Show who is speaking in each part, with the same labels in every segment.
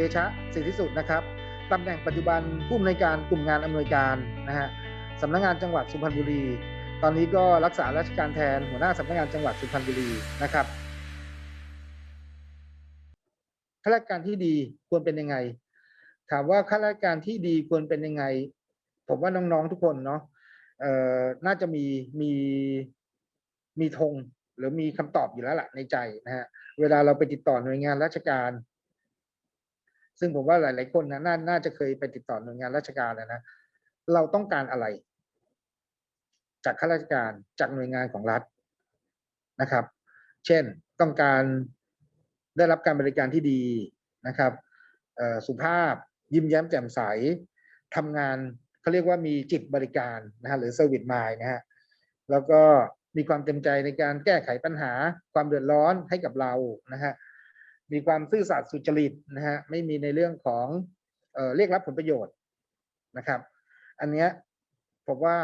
Speaker 1: เดชะสิทธิสุดนะครับตำแหน่งปัจจุบันผู้อำนวยการกลุ่มงานอำนวยการนะฮะสำนักงานจังหวัดสุพรรณบุรี ตอนนี้ก็รักษาราชการแทนหัวหน้าสำนักงานจังหวัดสุพรรณบุรีนะครับข้าราชการที่ดีควรเป็นยังไง ถามว่าข้าราชการที่ดีควรเป็นยังไง ผมว่าน้องๆทุกคนเนาะเอ่อน่าจะมีมีมีธงหรือมีคำตอบอยู่แล้วล่ะในใจนะฮะเวลาเราไปติดต่อหน่วยงานราชการ ซึ่งผมว่าหลาย ๆ คนนะนาน่าจะเคยไปติดต่อหน่วยงานราชการนะนะ เราต้องการอะไร จากข้าราชการจากหน่วยงานของรัฐนะครับ เช่นต้องการได้รับการบริการที่ดีนะครับสุภาพยิ้มแย้มแจ่มใสทำงานเขาเรียกว่ามีจิตบริการนะฮะหรือ Service Mind นะฮะแล้วก็มีความเต็มใจในการแก้ไขปัญหาความเดือดร้อนให้กับเรานะฮะ มีความซื่อสัตย์สุจริตนะฮะไม่มีในเรื่องของเออเรียกรับผลประโยชน์นะครับ อันเนี้ยผมว่า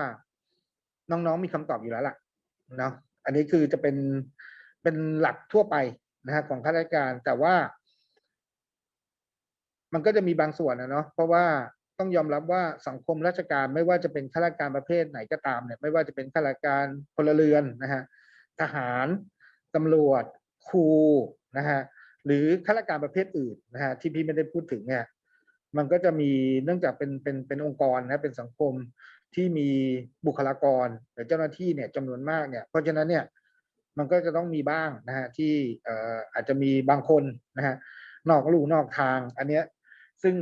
Speaker 1: น้องๆมีคำตอบอยู่แล้วล่ะเนาะอันนี้คือจะเป็นเป็นหลักทั่วไปนะฮะของข้าราชการแต่ว่า มันก็จะมีบางส่วนนะเนาะเพราะว่าต้องยอมรับว่าสังคมราชการไม่ว่าจะเป็นข้าราชการประเภทไหนก็ตามเนี่ยไม่ว่าจะเป็นข้าราชการพลเรือนนะฮะทหารตำรวจครูนะฮะ หรือข้าราชการประเภทอื่นนะฮะที่พี่ไม่ได้พูดถึงเนี่ยมันก็จะมีเนื่องจากเป็นเป็นเป็นองค์กรนะเป็นสังคมที่มีบุคลากรหรือเจ้าหน้าที่เนี่ยจำนวนมากเนี่ยเพราะฉะนั้นเนี่ยมันก็จะต้องมีบ้างนะฮะที่เอ่ออาจจะมีบางคนนะฮะนอกลู่นอกทาง อันเนี้ยซึ่ง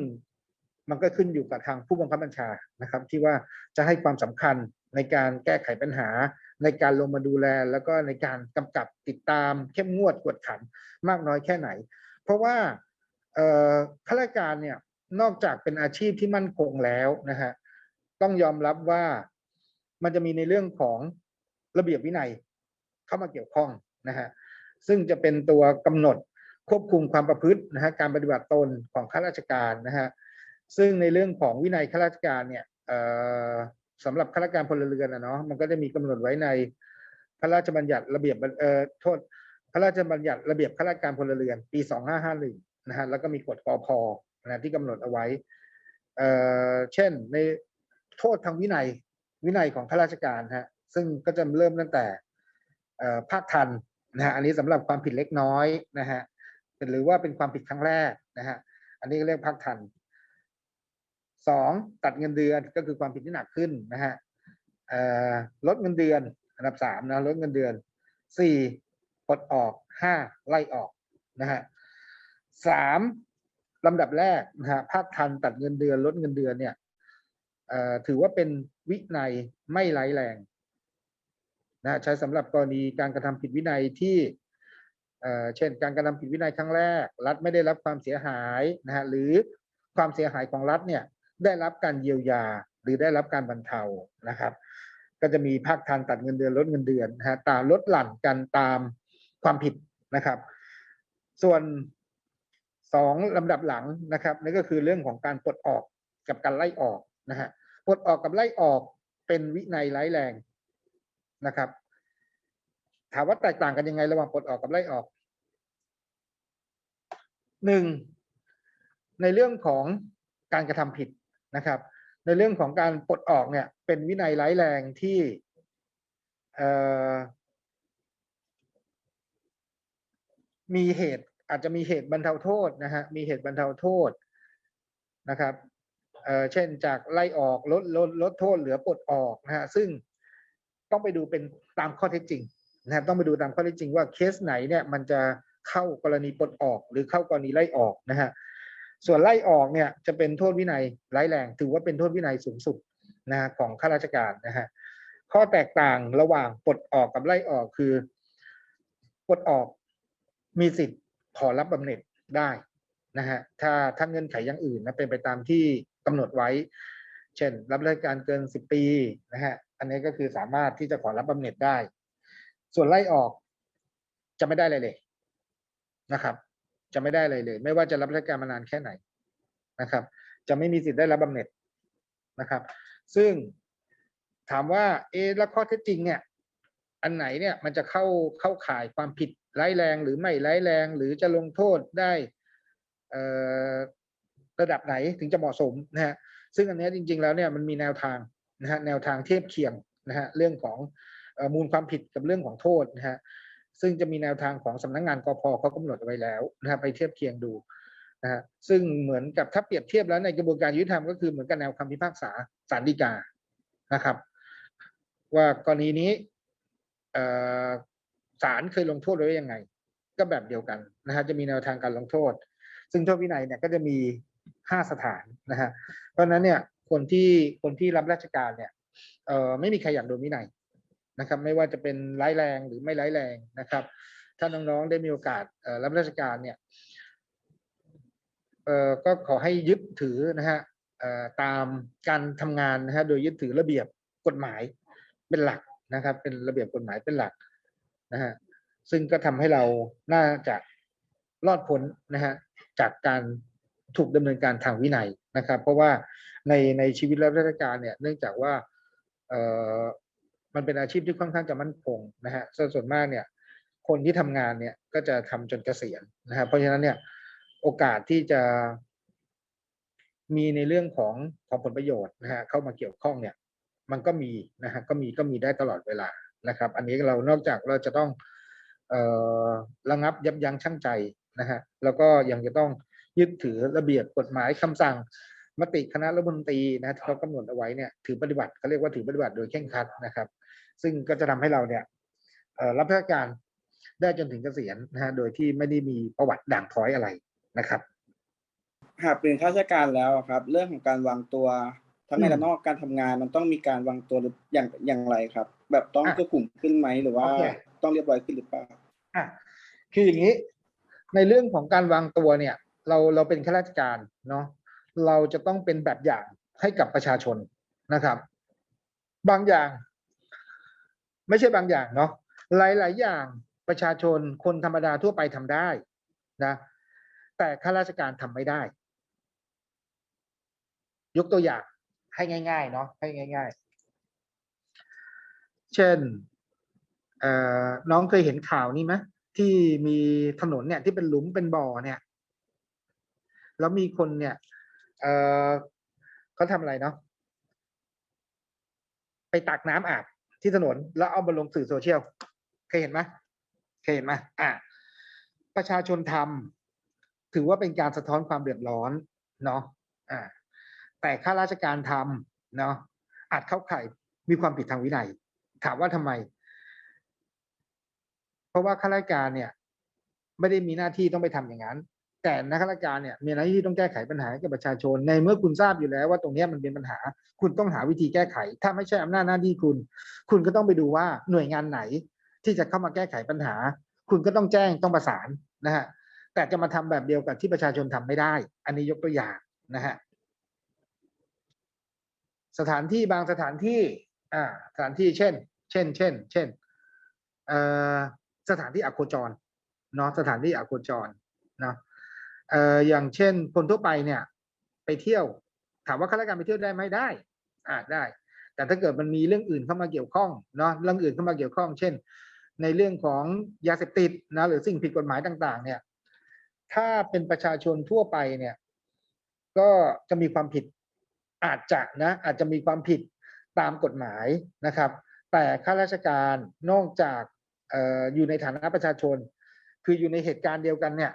Speaker 1: มันก็ขึ้นอยู่กับทางผู้บังคับบัญชานะครับ ที่ว่าจะให้ความสำคัญในการแก้ไขปัญหา ในการลงมาดูแล แล้วก็ในการกำกับติดตามเข้มงวดกวดขันมากน้อยแค่ไหน เพราะว่าข้าราชการเนี่ยนอกจากเป็นอาชีพที่มั่นคงแล้วนะฮะต้องยอมรับว่ามันจะมีในเรื่องของระเบียบวินัยเข้ามาเกี่ยวข้องนะฮะซึ่งจะเป็นตัวกำหนดควบคุมความประพฤตินะฮะการปฏิบัติตนของข้าราชการนะฮะซึ่งในเรื่องของวินัยข้าราชการเนี่ย สำหรับข้าราชการพลเรือนนะเนาะมันก็จะมีกำหนดไว้ใน พระราชบัญญัติระเบียบเอ่อโทษ พระราชบัญญัติระเบียบข้าราชการพลเรือน ปี 2551 นะฮะแล้วก็มีกฎกพนะที่กำหนดเอาไว้เอ่อเช่นในโทษทางวินัยวินัยของข้าราชการฮะซึ่งก็จะเริ่มตั้งแต่เอ่อภาคทันนะฮะอันนี้สำหรับความผิดเล็กน้อยนะฮะหรือว่าเป็นความผิดครั้งแรกนะฮะอันนี้เรียกภาคทัน สองตัดเงินเดือนก็คือความผิดที่หนักขึ้นนะฮะลดเงินเดือน อันดับสามนะลดเงินเดือนสี่ปลดออกห้าไล่ออกนะฮะสามลำดับแรกนะฮะภาคทันตัดเงินเดือนลดเงินเดือนเนี่ยถือว่าเป็นวินัยไม่ร้ายแรงนะฮะใช้สำหรับกรณีการกระทำผิดวินัยที่เช่น การกระทำผิดวินัยครั้งแรก รัฐไม่ได้รับความเสียหายนะฮะหรือความเสียหายของรัฐเนี่ย ได้รับการเยียวยาหรือได้รับการบรรเทานะครับ ก็จะมีภาคทันตัดเงินเดือนลดเงินเดือนนะฮะตามลดหลั่นกันตามความผิดนะครับ ส่วนสองลำดับหลังนะครับนี่นก็คือเรื่องของการปลดออกกับการไล่ออกนะฮะปลดออกกับไล่ออกเป็นวินัยร้ายแรงนะครับ ถามว่าแตกต่างกันยังไงระหว่างปลดออกกับไล่ออกหนึ่งในเรื่องของการกระทำผิด นะครับ ในเรื่องของการปลดออกเนี่ย เป็นวินัยร้ายแรงที่มีเหตุอาจจะมีเหตุบรรเทาโทษนะฮะมีเหตุบรรเทาโทษนะครับเเช่นจากไล่ออกลดลดลดโทษเหลือปลดออกนะฮะซึ่งต้องไปดูเป็นตามข้อเท็จจริงนะฮะต้องไปดูตามข้อเท็จจริงว่าเคสไหนเนี่ยมันจะเข้ากรณีปลดออกหรือเข้ากรณีไล่ออกนะฮะ ส่วนไล่ออกเนี่ยจะเป็นโทษวินัยร้ายแรง ถือว่าเป็นโทษวินัยสูงสุดนะฮะของข้าราชการนะฮะข้อแตกต่างระหว่างปลดออกกับไล่ออกคือปลดออกมีสิทธิ์ขอรับบำเหน็จได้นะฮะถ้าถ้าเงื่อนไขอย่างอื่นนะเป็นไปตามที่กำหนดไว้ เช่น รับราชการเกินสิบปีนะฮะอันนี้ก็คือสามารถที่จะขอรับบำเหน็จได้ ส่วนไล่ออกจะไม่ได้เลยเลยนะครับ จะไม่ได้เลยเลย ไม่ว่าจะรับราชการมานานแค่ไหนนะครับ จะไม่มีสิทธิ์ได้รับบำเหน็จนะครับ ซึ่งถามว่า เอแล้วข้อเท็จจริงเนี่ย อันไหนเนี่ยมันจะเข้าเข้าข่ายความผิดร้ายแรงหรือไม่ร้ายแรง หรือจะลงโทษได้ระดับไหนถึงจะเหมาะสมนะฮะซึ่งอันเนี้ยจริง ๆ แล้วเนี่ยมันมีแนวทางนะฮะแนวทางเทียบเคียงนะฮะเรื่องของอมูลความผิดกับเรื่องของโทษนะฮะ ซึ่งจะมีแนวทางของสำนักงานกพเขากำหนดไว้แล้วนะฮะไปเทียบเคียงดูนะฮะซึ่งเหมือนกับถ้าเปรียบเทียบแล้วในกระบวนการยุติธรรมก็คือเหมือนกับแนวคำพิพากษาศาลฎีกานะครับ ว่ากรณีนี้ศาลเคยลงโทษไว้ยังไง ก็แบบเดียวกันนะฮะจะมีแนวทางการลงโทษ ซึ่งโทษวินัยเนี่ยก็จะมีห้าสถานนะฮะเพราะฉะนั้นเนี่ยคนที่คนที่รับราชการเนี่ยไม่มีใครอยากโดนวินัย นะครับ ไม่ว่าจะเป็นร้ายแรงหรือไม่ร้ายแรงนะครับ ถ้าน้องๆได้มีโอกาสรับราชการเนี่ยก็ขอให้ยึดถือนะฮะตามการทำงานนะฮะโดยยึดถือระเบียบกฎหมายเป็นหลักนะครับ เป็นระเบียบกฎหมายเป็นหลักนะฮะซึ่งก็ทำให้เราน่าจะรอดพ้นนะฮะจากการถูกดำเนินการทางวินัยนะครับ เพราะว่าในในชีวิตรับราชการเนี่ยเนื่องจากว่า มันเป็นอาชีพที่ค่อนข้างจะมั่นคงนะฮะส่วนส่วนมากเนี่ยคนที่ทำงานเนี่ยก็จะทำจนเกษียณนะครับเพราะฉะนั้นเนี่ยโอกาสที่จะมีในเรื่องของของผลประโยชน์นะฮะเข้ามาเกี่ยวข้องเนี่ย มันก็มีนะฮะก็มีก็มีได้ตลอดเวลานะครับ อันนี้เรานอกจากเราจะต้องระงับยับยั้งชั่งใจนะฮะแล้วก็ยังจะต้องยึดถือระเบียบกฎหมายคำสั่ง มติคณะรัฐมนตรีนะที่เขากำหนดเอาไว้เนี่ยถือปฏิบัติเขาเรียกว่าถือปฏิบัติโดยเคร่งครัดนะครับ ซึ่งก็จะทำให้เราเนี่ยเอ่อรับราชการได้จนถึงเกษียณนะฮะโดยที่ไม่ได้มีประวัติด่างพร้อยอะไรนะครับ
Speaker 2: หากเป็นข้าราชการแล้วอะครับ เรื่องของการวางตัวทั้งใน
Speaker 1: อืม
Speaker 2: และนอกการทำงานมันต้องมีการวางตัวหรืออย่างอย่างไรครับ แบบต้อง
Speaker 1: อะ
Speaker 2: สุขุมขึ้นไหมหรือว่า
Speaker 1: โอเค
Speaker 2: ต้องเรียบร้อยขึ้นหรือเปล่า
Speaker 1: อะคืออย่างนี้ ในเรื่องของการวางตัวเนี่ย เราเราเป็นข้าราชการเนาะ เราจะต้องเป็นแบบอย่างให้กับประชาชนนะครับ บางอย่าง ไม่ใช่บางอย่างเนาะหลาย ๆ อย่างประชาชนคนธรรมดาทั่วไปทำได้นะ แต่ข้าราชการทำไม่ได้ ยกตัวอย่างให้ง่าย ๆ เนาะให้ง่าย ๆ เช่นเอ่อน้องเคยเห็นข่าวนี้ไหมที่มีถนนเนี่ยที่เป็นหลุมเป็นบ่อเนี่ย แล้วมีคนเนี่ย เออเขาทำอะไรเนาะไปตักน้ำอาบที่ถนนแล้วเอามาลงสื่อโซเชียลเคยเห็นไหมเคยเห็นไหมอะประชาชนทำถือว่าเป็นการสะท้อนความเดือดร้อนเนาะอ่าแต่ข้าราชการทำเนาะอาจเข้าข่ายมีความผิดทางวินัย ถามว่าทำไม เพราะว่าข้าราชการเนี่ย ไม่ได้มีหน้าที่ต้องไปทำอย่างนั้น แต่นักข้าราชการเนี่ยมีหน้าที่ต้องแก้ไขปัญหาให้กับประชาชน ในเมื่อคุณทราบอยู่แล้วว่าตรงนี้มันเป็นปัญหา คุณต้องหาวิธีแก้ไข ถ้าไม่ใช่อำนาจหน้าที่คุณ คุณก็ต้องไปดูว่าหน่วยงานไหน ที่จะเข้ามาแก้ไขปัญหา คุณก็ต้องแจ้งต้องประสานนะฮะแต่จะมาทำแบบเดียวกับที่ประชาชนทำไม่ได้ อันนี้ยกตัวอย่างนะฮะสถานที่บางสถานที่อ่าสถานที่เช่น เช่น เช่น เช่นเอ่อสถานที่อโคจรเนาะสถานที่อโคจรเนาะ เอ่ออย่างเช่นคนทั่วไปเนี่ย ไปเที่ยว ถามว่าข้าราชการไปเที่ยวได้ไหมได้อ่าได้ แต่ถ้าเกิดมันมีเรื่องอื่นเข้ามาเกี่ยวข้องเนาะเรื่องอื่นเข้ามาเกี่ยวข้อง เช่น ในเรื่องของยาเสพติดนะหรือสิ่งผิดกฎหมายต่าง ๆ เนี่ย ถ้าเป็นประชาชนทั่วไปเนี่ย ก็จะมีความผิดอาจจะนะอาจจะมีความผิดตามกฎหมายนะครับ แต่ข้าราชการนอกจากอออยู่ในฐานะประชาชน คืออยู่ในเหตุการณ์เดียวกันเนี่ย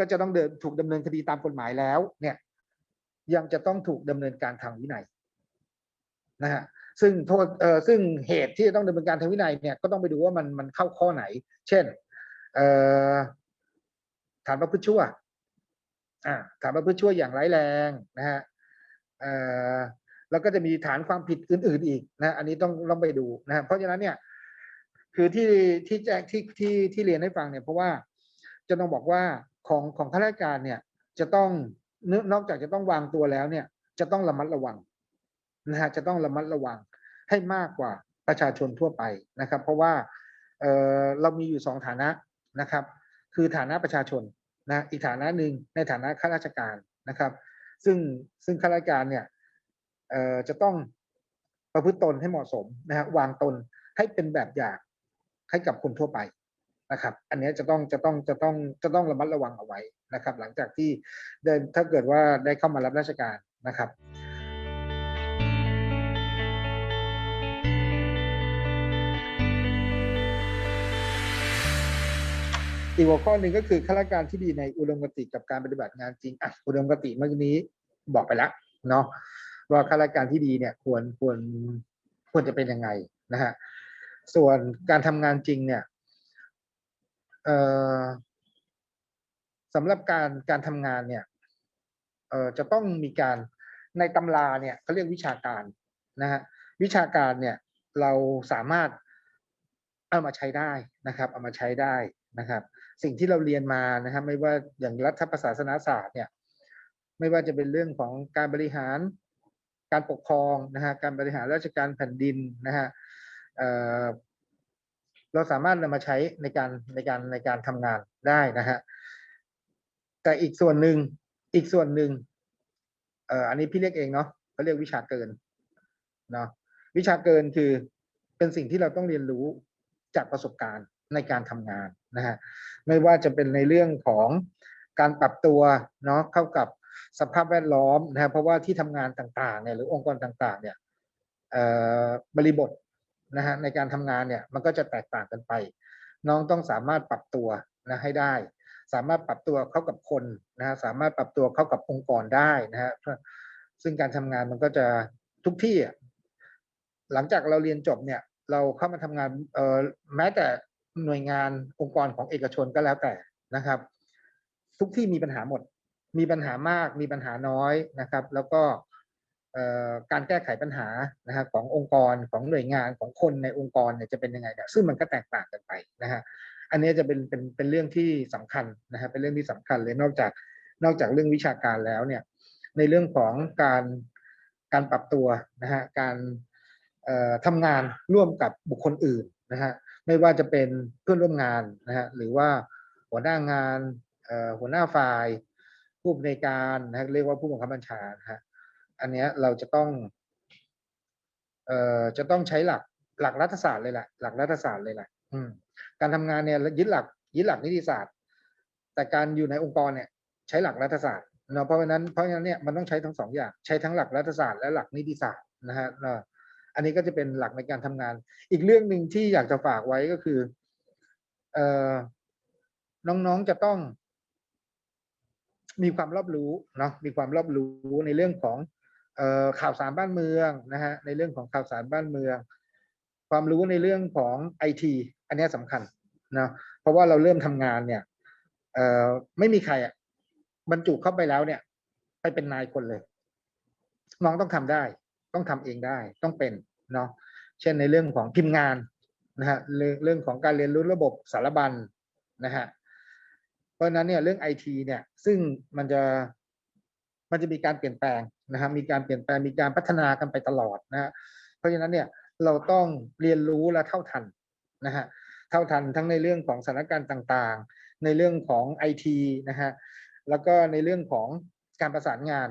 Speaker 1: ก็จะต้องเดินถูกดำเนินคดีตามกฎหมายแล้ว เนี่ย ยังจะต้องถูกดำเนินการทางวินัยนะฮะซึ่งโทษเอ่อซึ่งเหตุที่จะต้องดำเนินการทางวินัยเนี่ยก็ต้องไปดูว่ามันมันเข้าข้อไหน เช่นเอ่อฐานประพฤติชั่วอ่าฐานประพฤติชั่วอย่างร้ายแรงนะฮะเอ่อแล้วก็จะมีฐานความผิดอื่น ๆอีกนะอันนี้ต้องต้องไปดูนะฮะเพราะฉะนั้นเนี่ย คือที่ที่แจ้งที่ที่ที่เรียนให้ฟังเนี่ยเพราะว่าจะต้องบอกว่า ของของข้าราชการเนี่ยจะต้องนอกจากจะต้องวางตัวแล้วเนี่ยจะต้องระมัดระวังนะฮะจะต้องระมัดระวังให้มากกว่าประชาชนทั่วไปนะครับ เพราะว่าเออเรามีอยู่สองฐานะนะครับ คือฐานะประชาชนนะอีกฐานะหนึ่งในฐานะข้าราชการนะครับ ซึ่งซึ่งข้าราชการเนี่ยเอ่อจะต้องประพฤติตนให้เหมาะสมนะฮะวางตนให้เป็นแบบอย่างให้กับคนทั่วไป นะครับ อันนี้จะต้องจะต้องจะต้องจะต้องระมัดระวังเอาไว้นะครับ หลังจากที่ได้ถ้าเกิดว่าได้เข้ามารับราชการนะครับอีกหัวข้อหนึ่งก็คือข้าราชการที่ดีในอุดมคติกับการปฏิบัติงานจริงอะอุดมคติเมื่อกี้นี้บอกไปแล้วเนาะว่าข้าราชการที่ดีเนี่ยควรควรควรจะเป็นยังไงนะฮะส่วนการทำงานจริงเนี่ย สำหรับการการทำงานเนี่ยจะต้องมีการในตำราเนี่ยเขาเรียกวิชาการนะฮะวิชาการเนี่ยเราสามารถเอามาใช้ได้นะครับ เอามาใช้ได้นะครับ สิ่งที่เราเรียนมานะครับ ไม่ว่าอย่างรัฐประศาสนศาสตร์เนี่ย ไม่ว่าจะเป็นเรื่องของการบริหารการปกครองนะฮะการบริหารราชการแผ่นดินนะฮะ เราสามารถนำมาใช้ในการในการในการทำงานได้นะฮะแต่อีกส่วนหนึ่งอีกส่วนหนึ่งเอ่ออันนี้พี่เรียกเองเนาะเขาเรียกวิชาเกินเนาะวิชาเกินคือเป็นสิ่งที่เราต้องเรียนรู้จากประสบการณ์ในการทำงานนะฮะไม่ว่าจะเป็นในเรื่องของการปรับตัวเนาะเข้ากับสภาพแวดล้อมนะฮะเพราะว่าที่ทำงานต่างๆเนี่ยหรือองค์กรต่างๆ เนี่ยเอ่อบริบท นะฮะในการทำงานเนี่ยมันก็จะแตกต่างกันไป น้องต้องสามารถปรับตัวนะให้ได้ สามารถปรับตัวเข้ากับคนนะฮะสามารถปรับตัวเข้ากับองค์กรได้นะฮะซึ่งการทำงานมันก็จะทุกที่หลังจากเราเรียนจบเนี่ยเราเข้ามาทำงานเอ่อแม้แต่หน่วยงานองค์กรของเอกชนก็แล้วแต่นะครับ ทุกที่มีปัญหาหมด มีปัญหามากมีปัญหาน้อยนะครับ แล้วก็ การแก้ไขปัญหานะฮะขององค์กรของหน่วยงานของคนในองค์กรเนี่ยจะเป็นยังไงเนี่ยซึ่งมันก็แตกต่างกันไปนะฮะอันนี้จะเป็นเป็นเป็นเรื่องที่สำคัญนะฮะเป็นเรื่องที่สำคัญเลยนอกจากนอกจากเรื่องวิชาการแล้วเนี่ยในเรื่องของการการปรับตัวนะฮะการทำงานร่วมกับบุคคลอื่นนะฮะไม่ว่าจะเป็นเพื่อนร่วมงานนะฮะหรือว่าหัวหน้างานหัวหน้าฝ่ายผู้อำนการนะฮะเรียกว่าผู้บังคับบัญชานะฮะ อันเนี้ยเราจะต้องเอ่อจะต้องใช้หลักหลักรัฐศาสตร์เลยแหละหลักรัฐศาสตร์เลยแหละการทำงานเนี่ยยึดหลักยึดหลักนิติศาสตร์ แต่การอยู่ในองค์กรเนี่ย ใช้หลักรัฐศาสตร์เนาะเพราะฉะนั้นเพราะฉะนั้นเนี่ยมันต้องใช้ทั้งสองอย่างใช้ทั้งหลักรัฐศาสตร์และหลักนิติศาสตร์นะฮะเนาะอันนี้ก็จะเป็นหลักในการทำงาน อีกเรื่องหนึ่งที่อยากจะฝากไว้ก็คือ เอ่อน้องๆจะต้อง มีความรอบรู้เนาะมีความรอบรู้ในเรื่องของ ข่าวสารบ้านเมืองนะฮะในเรื่องของข่าวสารบ้านเมือง ความรู้ในเรื่องของไอทีอันนี้ยสำคัญนะเพราะว่าเราเริ่มทำงานเนี่ยเไม่มีใครบรรจุเข้าไปแล้วเนี่ย ไปเป็นนายคนเลย น้องต้องทำได้ ต้องทำเองได้ ต้องเป็นเนาะเช่นในเรื่องของพิมพ์งานนะฮะเรื่องของการเรียนรู้ระบบสารบัญนะฮะเพราะนั้นเนี่ยเรื่องไอทีเนี่ย ซึ่งมันจะ มันจะมีการเปลี่ยนแปลงนะฮะมีการเปลี่ยนแปลงมีการพัฒนากันไปตลอดนะฮะเพราะฉะนั้นเนี่ยเราต้องเรียนรู้และเท่าทันนะฮะเท่าทันทั้งในเรื่องของสถานการณ์ต่างๆ ในเรื่องของไอทีนะฮะแล้วก็ในเรื่องของการประสานงาน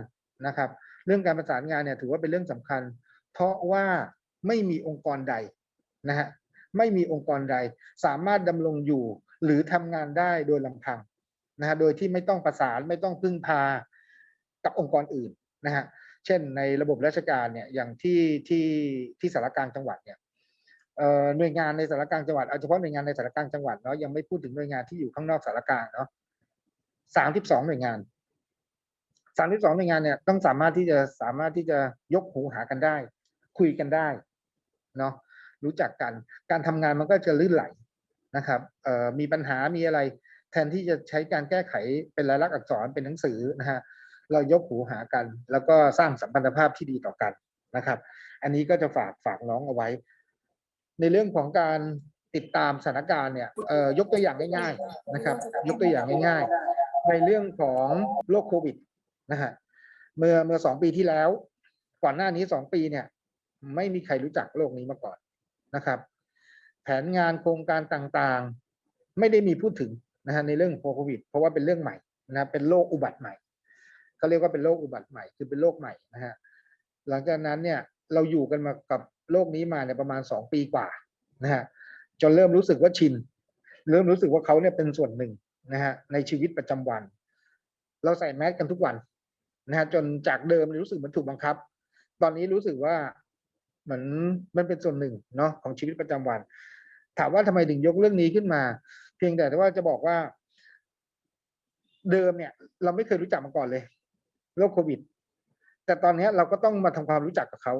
Speaker 1: นะครับ เรื่องการประสานงานเนี่ยถือว่าเป็นเรื่องสำคัญ เพราะว่าไม่มีองค์กรใดนะฮะไม่มีองค์กรใด สามารถดำรงอยู่หรือทำงานได้โดยลำพังนะฮะโดยที่ไม่ต้องประสานไม่ต้องพึ่งพา กับองค์กรอื่นนะฮะเช่นในระบบราชการเนี่ยอย่างที่ที่ที่สารกลางจังหวัดเนี่ยเอ่อหน่วยงานในสารกลางจังหวัดเอาเฉพาะหน่วยงานในสารกลางจังหวัดเนาะยังไม่พูดถึงหน่วยงานที่อยู่ข้างนอกสารกลางเนาะสามสิบสองหน่วยงานสามสิบสองหน่วยงานเนี่ยต้องสามารถที่จะสามารถที่จะยกหูหากันได้ คุยกันได้เนาะรู้จักกัน การทำงานมันก็จะลื่นไหลนะครับเอ่อมีปัญหามีอะไร แทนที่จะใช้การแก้ไขเป็นลายลักษณ์อักษรเป็นหนังสือนะฮะ เรายกหูหากัน แล้วก็สร้างสัมพันธภาพที่ดีต่อกันนะครับ อันนี้ก็จะฝากฝากน้องเอาไว้ ในเรื่องของการติดตามสถานการณ์เนี่ยยกตัวอย่างง่าย ๆนะครับ ยกตัวอย่างง่าย ๆ ในเรื่องของโรคโควิดนะฮะเมื่อเมื่อสองปีที่แล้ว ก่อนหน้านี้สองปีเนี่ย ไม่มีใครรู้จักโรคนี้มาก่อนนะครับ แผนงานโครงการต่างๆ ไม่ได้มีพูดถึงนะฮะในเรื่องโควิด เพราะว่าเป็นเรื่องใหม่นะเป็นโรคอุบัติใหม่ เขาเรียกว่าเป็นโรคอุบัติใหม่คือเป็นโรคใหม่นะฮะหลังจากนั้นเนี่ยเราอยู่กันมากับโรคนี้มาเนี่ยประมาณสองปีกว่านะฮะจนเริ่มรู้สึกว่าชิน เริ่มรู้สึกว่าเขาเนี่ยเป็นส่วนหนึ่งนะฮะในชีวิตประจำวัน เราใส่แมสกันทุกวันนะฮะจนจากเดิมรู้สึกเหมันถูกบังคับ ตอนนี้รู้สึกว่าเหมือนมันเป็นส่วนหนึ่งเนาะของชีวิตประจำวัน ถามว่าทำไมถึงยกเรื่องนี้ขึ้นมา เพียงแต่ว่าจะบอกว่า เดิมเนี่ย เราไม่เคยรู้จักมาก่อนเลย โรคโควิด แต่ตอนนี้เราก็ต้องมาทำความรู้จักกับเขา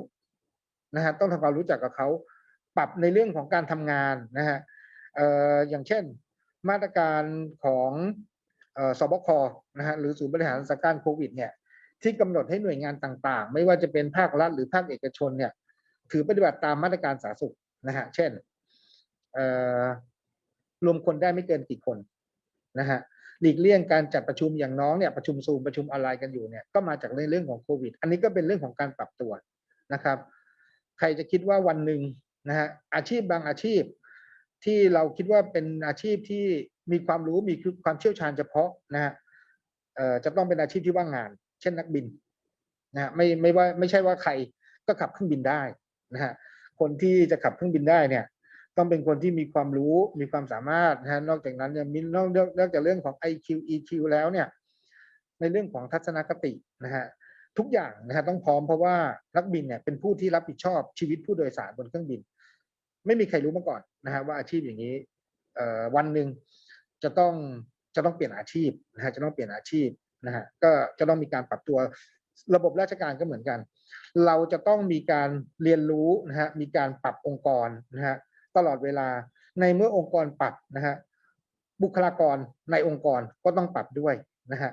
Speaker 1: นะฮะต้องทำความรู้จักกับเขาปรับในเรื่องของการทำงานนะฮะเอ่ออย่างเช่น มาตรการของเอ่อสบคนะฮะหรือศูนย์บริหารสถานการณ์โควิด เนี่ยที่กำหนดให้หน่วยงานต่างๆ ไม่ว่าจะเป็นภาครัฐหรือภาคเอกชนเนี่ย ถือปฏิบัติตามมาตรการสาธารณสุขนะฮะเช่นเอ่อรวมคนได้ไม่เกินกี่คนนะฮะ หลีกเลี่ยงการจัดประชุมอย่างน้องเนี่ยประชุมซูมประชุมออนไลน์กันอยู่เนี่ยก็มาจากในเรื่องของโควิด อันนี้ก็เป็นเรื่องของการปรับตัวนะครับ ใครจะคิดว่าวันหนึ่งนะฮะอาชีพบางอาชีพ ที่เราคิดว่าเป็นอาชีพที่มีความรู้มีความเชี่ยวชาญเฉพาะนะฮะจะต้องเป็นอาชีพที่ว่างงาน เช่นนักบินนะฮะไม่ไม่ว่าไม่ใช่ว่าใครก็ขับเครื่องบินได้นะฮะคนที่จะขับเครื่องบินได้เนี่ย ต้องเป็นคนที่มีความรู้มีความสามารถนะฮะนอกจากนั้นยังมีนอกนอกนอกจากเรื่องของ IQ EQ แล้วเนี่ย ในเรื่องของทัศนคตินะฮะทุกอย่างนะฮะต้องพร้อมเพราะว่านักบินเนี่ยเป็นผู้ที่รับผิดชอบชีวิตผู้โดยสารบนเครื่องบิน ไม่มีใครรู้มาก่อนนะฮะว่าอาชีพอย่างนี้เอ่อวันหนึ่งจะต้องจะต้องเปลี่ยนอาชีพนะฮะจะต้องเปลี่ยนอาชีพนะฮะก็จะต้องมีการปรับตัวระบบราชการก็เหมือนกัน เราจะต้องมีการเรียนรู้นะฮะมีการปรับองค์กรนะฮะ ตลอดเวลา ในเมื่อองค์กรปรับนะฮะบุคลากรในองค์กรก็ต้องปรับด้วยนะฮะ